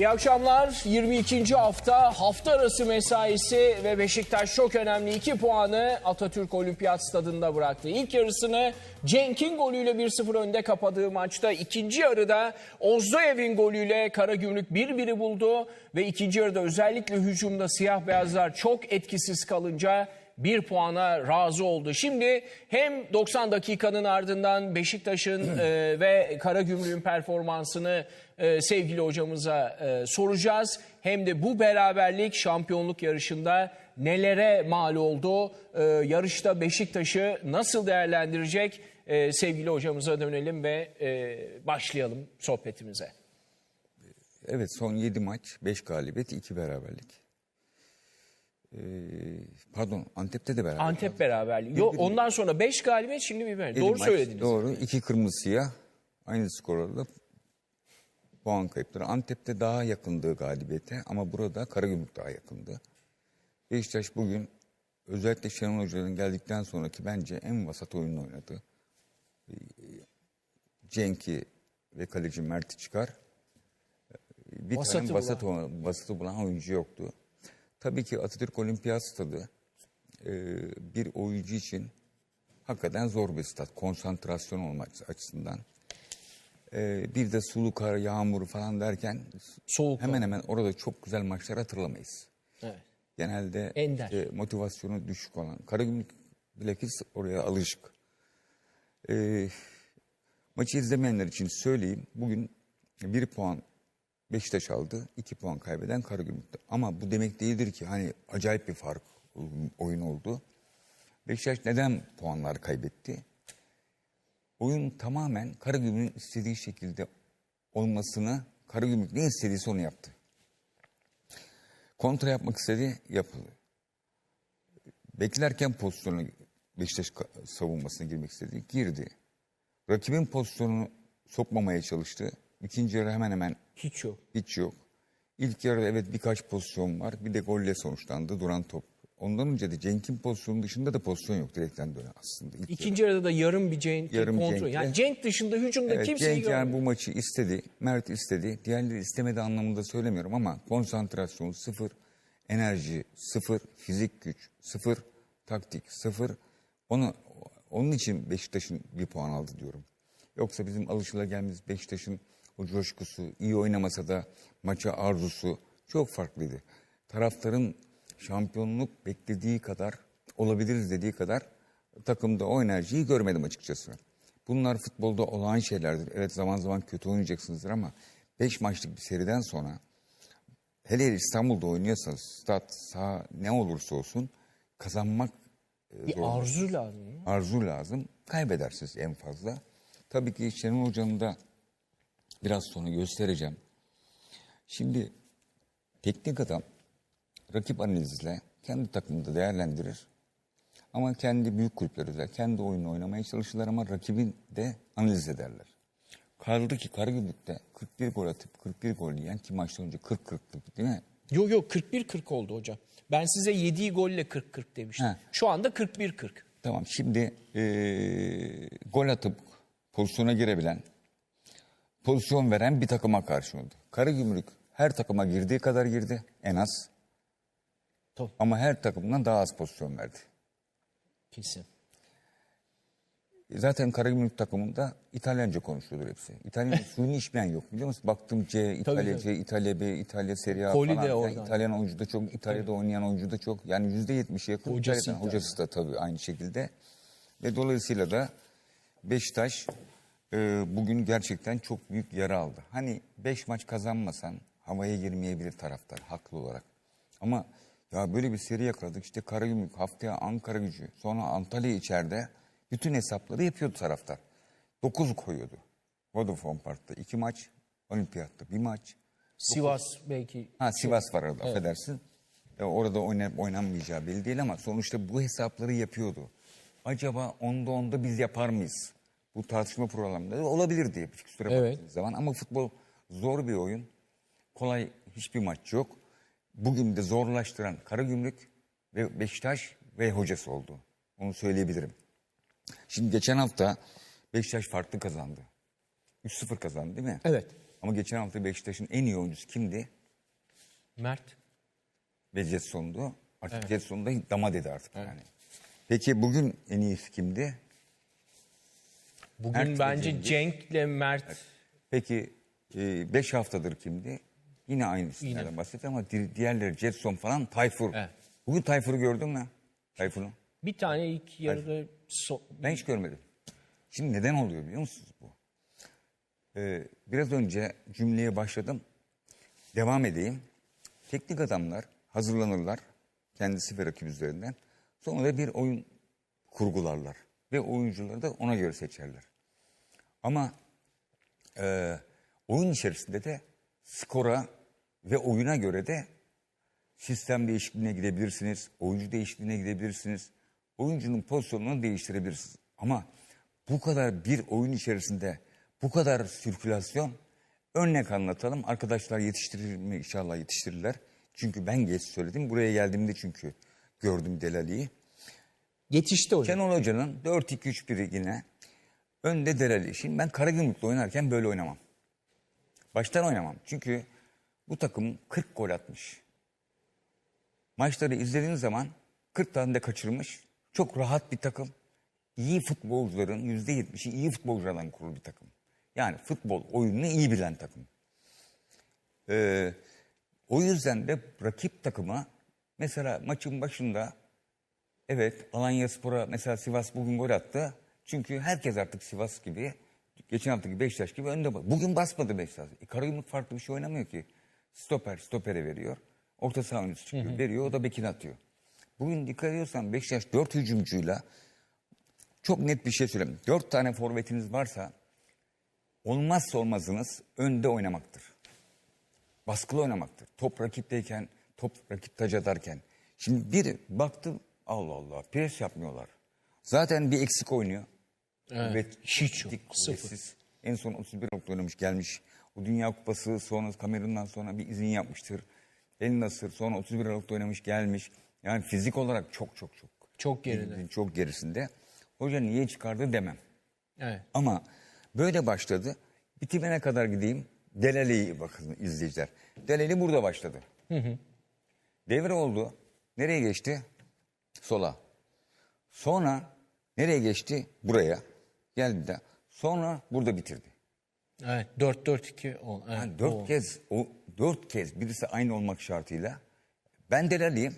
İyi akşamlar. 22. hafta hafta arası mesaisi ve Beşiktaş çok önemli 2 puanı Atatürk Olimpiyat Stadında bıraktı. İlk yarısını Cenk'in golüyle 1-0 önde kapadığı maçta ikinci yarıda Ozdoyev'in golüyle Karagümrük 1-1'i buldu ve ikinci yarıda özellikle hücumda siyah beyazlar çok etkisiz kalınca bir puana razı oldu. Şimdi hem 90 dakikanın ardından Beşiktaş'ın e, ve Karagümrük'ün performansını e, sevgili hocamıza e, soracağız. Hem de bu beraberlik şampiyonluk yarışında nelere mal oldu? E, yarışta Beşiktaş'ı nasıl değerlendirecek? E, sevgili hocamıza dönelim ve e, başlayalım sohbetimize. Evet son 7 maç 5 galibiyet 2 beraberlik. Ee, pardon Antep'te de beraber. Antep beraberliği. Yo, ondan sonra 5 galibiyet şimdi bir beraberlik. Doğru maç, söylediniz. Doğru. 2 kırmızı siyah. Aynı skorlarla puan kayıpları. Antep'te daha yakındı galibiyete ama burada Karagümrük daha yakındı. Beşiktaş bugün özellikle Şenol Hoca'nın geldikten sonraki bence en vasat oyununu oynadı. Ee, Cenk'i ve kaleci Mert'i çıkar. Bir Vasatı tane vasat, olan- vasatı bulan oyuncu yoktu. Tabii ki Atatürk Olimpiyat Stadı e, bir oyuncu için hakikaten zor bir stat. Konsantrasyon olmak açısından. E, bir de sulu kar, yağmur falan derken Soğuk hemen hemen orada çok güzel maçlar hatırlamayız. Evet. Genelde Ender. işte motivasyonu düşük olan. Karagümrük bilakis oraya alışık. E, maçı izlemeyenler için söyleyeyim. Bugün bir puan Beşiktaş aldı. iki puan kaybeden Karagümrük'tü. Ama bu demek değildir ki hani acayip bir fark oyun oldu. Beşiktaş neden puanlar kaybetti? Oyun tamamen Karagümrük'ün istediği şekilde olmasını Karagümrük ne istediyse onu yaptı. Kontra yapmak istedi, yapıldı. Beklerken pozisyonu Beşiktaş savunmasına girmek istedi, girdi. Rakibin pozisyonunu sokmamaya çalıştı. İkinci yarı hemen hemen Hiç yok. hiç yok. İlk yarıda evet birkaç pozisyon var. Bir de golle sonuçlandı duran top. Ondan önce de Cenk'in pozisyonu dışında da pozisyon yok direkten dönen aslında. İlk. İkinci yarıda da yarım bir Cenk Yarım kontrol. Cenk'le. Yani Cenk dışında hücumda Evet, kimseyi Cenk yani bu maçı istedi. Mert istedi. Diğerleri istemedi anlamında söylemiyorum ama konsantrasyon sıfır, enerji sıfır, fizik güç sıfır, taktik sıfır. Onu, onun için Beşiktaş'ın bir puan aldı diyorum. Yoksa bizim alışılageldiğimiz Beşiktaş'ın o coşkusu, iyi oynamasa da maça arzusu çok farklıydı. Taraftarın şampiyonluk beklediği kadar, olabiliriz dediği kadar takımda o enerjiyi görmedim açıkçası. Bunlar futbolda olağan şeylerdir. Evet zaman zaman kötü oynayacaksınızdır ama 5 maçlık bir seriden sonra hele İstanbul'da oynuyorsanız stat, saha ne olursa olsun kazanmak e, Bir arzu lazım. arzu lazım. Kaybedersiniz en fazla. Tabii ki Şenol Hoca'nın da biraz sonra göstereceğim. Şimdi teknik adam rakip analizle kendi takımını da değerlendirir. Ama kendi büyük kulüpler özel, kendi oyunu oynamaya çalışırlar ama rakibin de analiz ederler. Kaldı ki Karagümrük'te 41 gol atıp 41 gol yiyen ki maçtan önce 40-40'lık değil mi? Yok yok 41-40 oldu hocam. Ben size yediği golle 40-40 demiştim. He. Şu anda 41-40. Tamam şimdi eee, gol atıp pozisyona girebilen, pozisyon veren bir takıma karşı oldu. Karagümrük her takıma girdiği kadar girdi en az. Tamam. Ama her takımdan daha az pozisyon verdi. Kesin. Zaten Karagümrük takımında İtalyanca konuşuyordur hepsi. İtalyan suyunu içmeyen yok biliyor musun? Baktım C, İtalya tabii. C, İtalya B, İtalya Serie A Poli falan. de oradan. İtalyan oyuncu da çok, İtalya'da oynayan oyuncu da çok. Yani yüzde yetmişe yakın Hocası. İtalyan. Hocası da tabii aynı şekilde. Ve dolayısıyla da Beşiktaş e, bugün gerçekten çok büyük yara aldı. Hani beş maç kazanmasan havaya girmeyebilir taraftar haklı olarak. Ama ya böyle bir seri yakaladık. İşte Karagümrük haftaya Ankara gücü sonra Antalya içeride bütün hesapları yapıyordu taraftar. 9 koyuyordu. Vodafone Park'ta iki maç, Olimpiyat'ta bir maç. Sivas belki. Ha Sivas var arada affedersin. E, orada oynayıp oynanmayacağı belli değil ama sonuçta bu hesapları yapıyordu. Acaba onda onda biz yapar mıyız? Bu tartışma programında olabilir diye bir fikstüre Evet. baktığınız zaman. Ama futbol zor bir oyun. Kolay hiçbir maç yok. Bugün de zorlaştıran Karagümrük ve Beşiktaş ve hocası oldu. Onu söyleyebilirim. Şimdi geçen hafta Beşiktaş farklı kazandı. 3-0 kazandı değil mi? Evet. Ama geçen hafta Beşiktaş'ın en iyi oyuncusu kimdi? Mert. Ve Jetson'du. Artık Jetson da dama dedi artık yani. Peki bugün en iyisi kimdi? Bugün Mert bence. Cenk'le Mert. Peki 5 haftadır kimdi? Yine aynı isimlerden bahsediyor ama di- diğerleri Jetson falan Tayfur. Evet. Bugün Tayfur'u gördün mü? Tayfur'u. Bir tane ilk yarıda so- Ben hiç görmedim. Şimdi neden oluyor biliyor musunuz bu? Ee, biraz önce cümleye başladım. Devam edeyim. Teknik adamlar hazırlanırlar. Kendisi ve rakip üzerinden. Sonra da bir oyun kurgularlar. Ve oyuncuları da ona göre seçerler. Ama e, oyun içerisinde de skora ve oyuna göre de sistem değişikliğine gidebilirsiniz, oyuncu değişikliğine gidebilirsiniz, oyuncunun pozisyonunu değiştirebilirsiniz. Ama bu kadar bir oyun içerisinde bu kadar sirkülasyon örnek anlatalım. Arkadaşlar yetiştirir mi? İnşallah yetiştirirler. Çünkü ben geç söyledim. Buraya geldiğimde çünkü gördüm Delali'yi. yetişti hocam. Şenol Hoca'nın 4-2-3-1'i yine önde Delali. Şimdi ben Karagümrük'le oynarken böyle oynamam. Baştan oynamam. Çünkü bu takım 40 gol atmış. Maçları izlediğiniz zaman 40 tane de kaçırmış. Çok rahat bir takım. İyi futbolcuların %70'i iyi futbolculardan kurulu bir takım. Yani futbol oyununu iyi bilen takım. Ee, o yüzden de rakip takıma mesela maçın başında Evet Alanya Spor'a mesela Sivas bugün gol attı. Çünkü herkes artık Sivas gibi geçen haftaki Beşiktaş gibi önde. Bugün basmadı Beşiktaş. E, Karagümrük farklı bir şey oynamıyor ki. Stoper stopere veriyor. Orta saha oyuncusu çıkıyor. Veriyor o da bekine atıyor. Bugün dikkat ediyorsan Beşiktaş dört hücumcuyla çok net bir şey söyleyeyim. Dört tane forvetiniz varsa olmazsa olmazınız önde oynamaktır baskılı oynamaktır. Top rakipteyken, top rakip taç atarken. Şimdi bir baktım Allah Allah pres yapmıyorlar. Zaten bir eksik oynuyor. Evet, hiç yok, dik, sıfır. kuvvetsiz. En son 31 nokta oynamış gelmiş. O Dünya Kupası sonra Kamerun'dan sonra bir izin yapmıştır. El Nasır sonra 31 Aralık'ta oynamış gelmiş. Yani fizik olarak çok çok çok. Çok geride. Çok gerisinde. Hoca niye çıkardı demem. Evet. Ama böyle başladı. Bitimine kadar gideyim. Delali'yi bakın izleyiciler. Delali burada başladı. Devre oldu. Nereye geçti? Sola. Sonra nereye geçti? Buraya. Geldi de. Sonra burada bitirdi. Evet. 4-4-2 ol. Evet, Yani dört o. kez, o dört kez birisi aynı olmak şartıyla ben Delali'yim.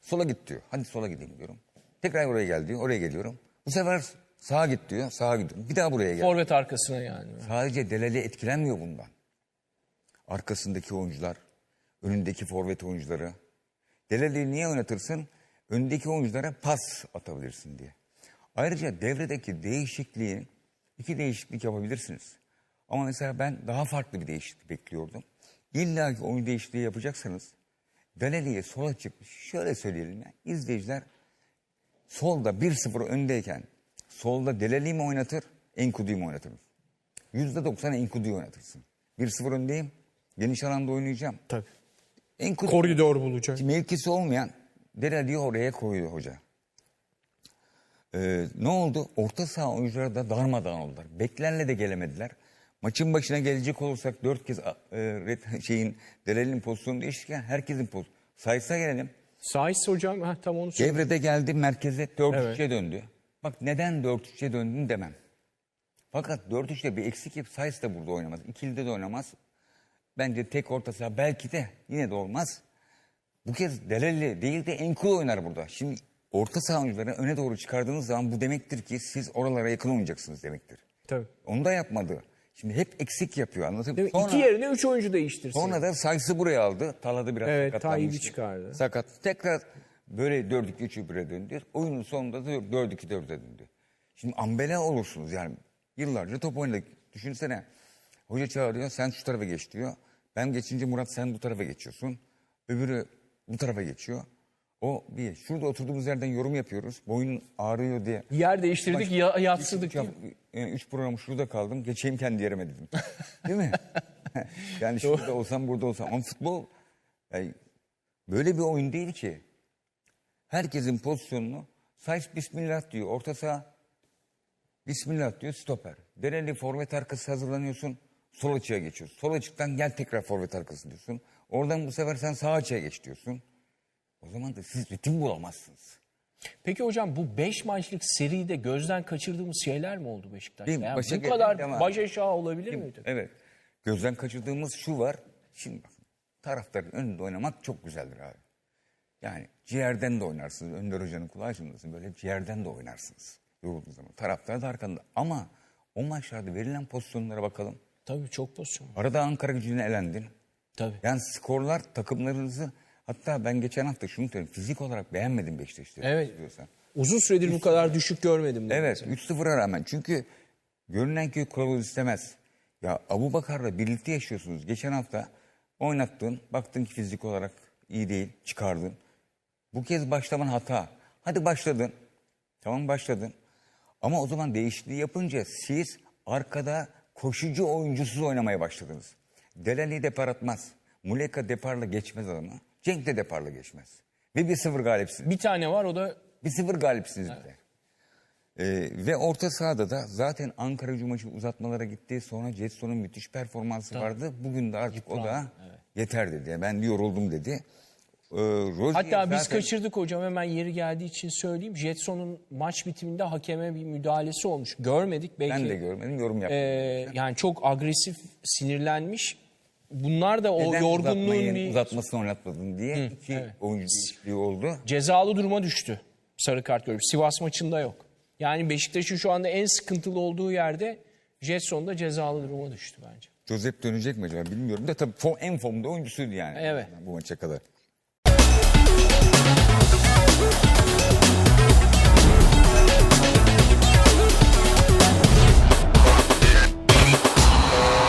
Sola git diyor. Hadi sola gideyim diyorum. Tekrar oraya gel diyor. Oraya geliyorum. Bu sefer sağa git diyor. Sağa gidiyorum. Bir daha buraya gel. Forvet arkasına yani. Sadece Delali etkilenmiyor bundan. Arkasındaki oyuncular, önündeki forvet oyuncuları. Delali'yi niye oynatırsın? Öndeki oyunculara pas atabilirsin diye. Ayrıca devredeki değişikliği, iki değişiklik yapabilirsiniz. Ama mesela ben daha farklı bir değişiklik bekliyordum. İlla ki oyun değişikliği yapacaksanız Delali'ye sola çıkmış. Şöyle söyleyelim ya. İzleyiciler solda 1-0 öndeyken solda Delali mi oynatır, Enkudu'yu mu oynatır? %90 Enkudu'yu oynatırsın. 1-0 öndeyim, geniş alanda oynayacağım. Tabii. Enkudu Koridor bulacak. mevkisi olmayan Delali'yi oraya koyuyor hoca. Ee, ne oldu? Orta saha oyuncuları da darmadağın oldular. Beklenle de gelemediler. Maçın başına gelecek olursak dört kez e, red, şeyin Delali'nin pozisyonu değişirken herkesin pozisyonu. Sayısa gelelim. Saiz hocam ha, tam onu söyle. Devrede geldi merkeze 4-3'e döndü. Bak neden 4-3'e döndün demem. Fakat 4-3'te bir eksik yap. Sayıs da burada oynamaz. İkilide de oynamaz. Bence tek orta saha belki de yine de olmaz. Bu kez Delali değil de Enkul oynar burada. Şimdi orta saha oyuncuları öne doğru çıkardığınız zaman bu demektir ki siz oralara yakın oynayacaksınız demektir. Tabii. Onu da yapmadı. Şimdi hep eksik yapıyor mi? Sonra- İki yerine üç oyuncu değiştirsin. Sonra da Sayıs'ı buraya aldı. Talada biraz Evet, sakatlanmıştı. Çıkardı. Sakat. Tekrar böyle 4-2-3-1'e döndü. Oyunun sonunda da 4-2-4'e döndü. Şimdi ambele olursunuz yani. Yıllarca top oynadık. Düşünsene. Hoca çağırıyor sen şu tarafa geç diyor. Ben geçince Murat sen bu tarafa geçiyorsun. Öbürü bu tarafa geçiyor. O bir. Şurada oturduğumuz yerden yorum yapıyoruz. Boyun ağrıyor diye. Yer değiştirdik, ya, yatsıdık. Üç, e, üç program şurada kaldım. Geçeyim kendi yerime dedim. Değil mi? yani şurada olsam burada olsam. Ama futbol yani böyle bir oyun değil ki. Herkesin pozisyonunu Sayıs Bismillah diyor. Orta saha Bismillah diyor stoper. Dereli forvet arkası hazırlanıyorsun. Sol açıya geçiyorsun. Sol açıktan gel tekrar forvet arkası diyorsun. Oradan bu sefer sen sağ açıya geç diyorsun. O zaman da siz ritim bulamazsınız. Peki hocam bu 5 maçlık seride gözden kaçırdığımız şeyler mi oldu Beşiktaş'ta? Değil mi? Yani Başa bu gelen kadar devam. baş aşağı olabilir miydi? Evet. Gözden kaçırdığımız şu var. Şimdi bak taraftarın önünde oynamak çok güzeldir abi. Yani ciğerden de oynarsınız. Önder Hoca'nın kulağı çınlasın. Böyle ciğerden de oynarsınız. Yorulduğunuz zaman. Taraftar da arkanda. Ama o maçlarda verilen pozisyonlara bakalım. Tabii çok pozisyon. Arada Ankara gücüne elendin. Tabii. Yani skorlar takımlarınızı hatta ben geçen hafta şunu söyleyeyim. Fizik olarak beğenmedim Beşiktaş'ı. Evet. istiyorsan. Uzun süredir bu kadar düşük görmedim. Evet mesela. 3-0'a rağmen çünkü görünen köy kılavuz istemez. Ya Abu Bakar'la birlikte yaşıyorsunuz. Geçen hafta oynattın baktın ki fizik olarak iyi değil çıkardın. Bu kez başlaman hata. Hadi başladın. Tamam başladın. Ama o zaman değişikliği yapınca siz arkada koşucu oyuncusuz oynamaya başladınız. Delali depar atmaz. Muleka deparla geçmez adamı. Cenk de deparla geçmez. Ve 1-0 galipsiniz. Bir tane var o da Bir sıfır galipsiniz bir de. Ee, ve orta sahada da zaten Ankara gücü maçı uzatmalara gitti. Sonra Jetson'un müthiş performansı vardı. Bugün de artık o da yeter dedi. Ben yoruldum dedi. Ee, Rozier Hatta biz zaten- kaçırdık hocam hemen yeri geldiği için söyleyeyim. Jetson'un maç bitiminde hakeme bir müdahalesi olmuş. Görmedik belki. Ben de görmedim yorum Ee, yapmadım. yani çok agresif, sinirlenmiş. Bunlar da o Neden yorgunluğun uzatmayı, bir uzatmasını oynatmadın diye iki oyuncu değişikliği oldu. cezalı duruma düştü. Sarı kart görüp Sivas maçında yok. Yani Beşiktaş'ın şu anda en sıkıntılı olduğu yerde Jetson da cezalı duruma düştü bence. Josep dönecek mi acaba bilmiyorum da tabii fo- en formda oyuncusuydu yani. Evet. Bu maça kadar.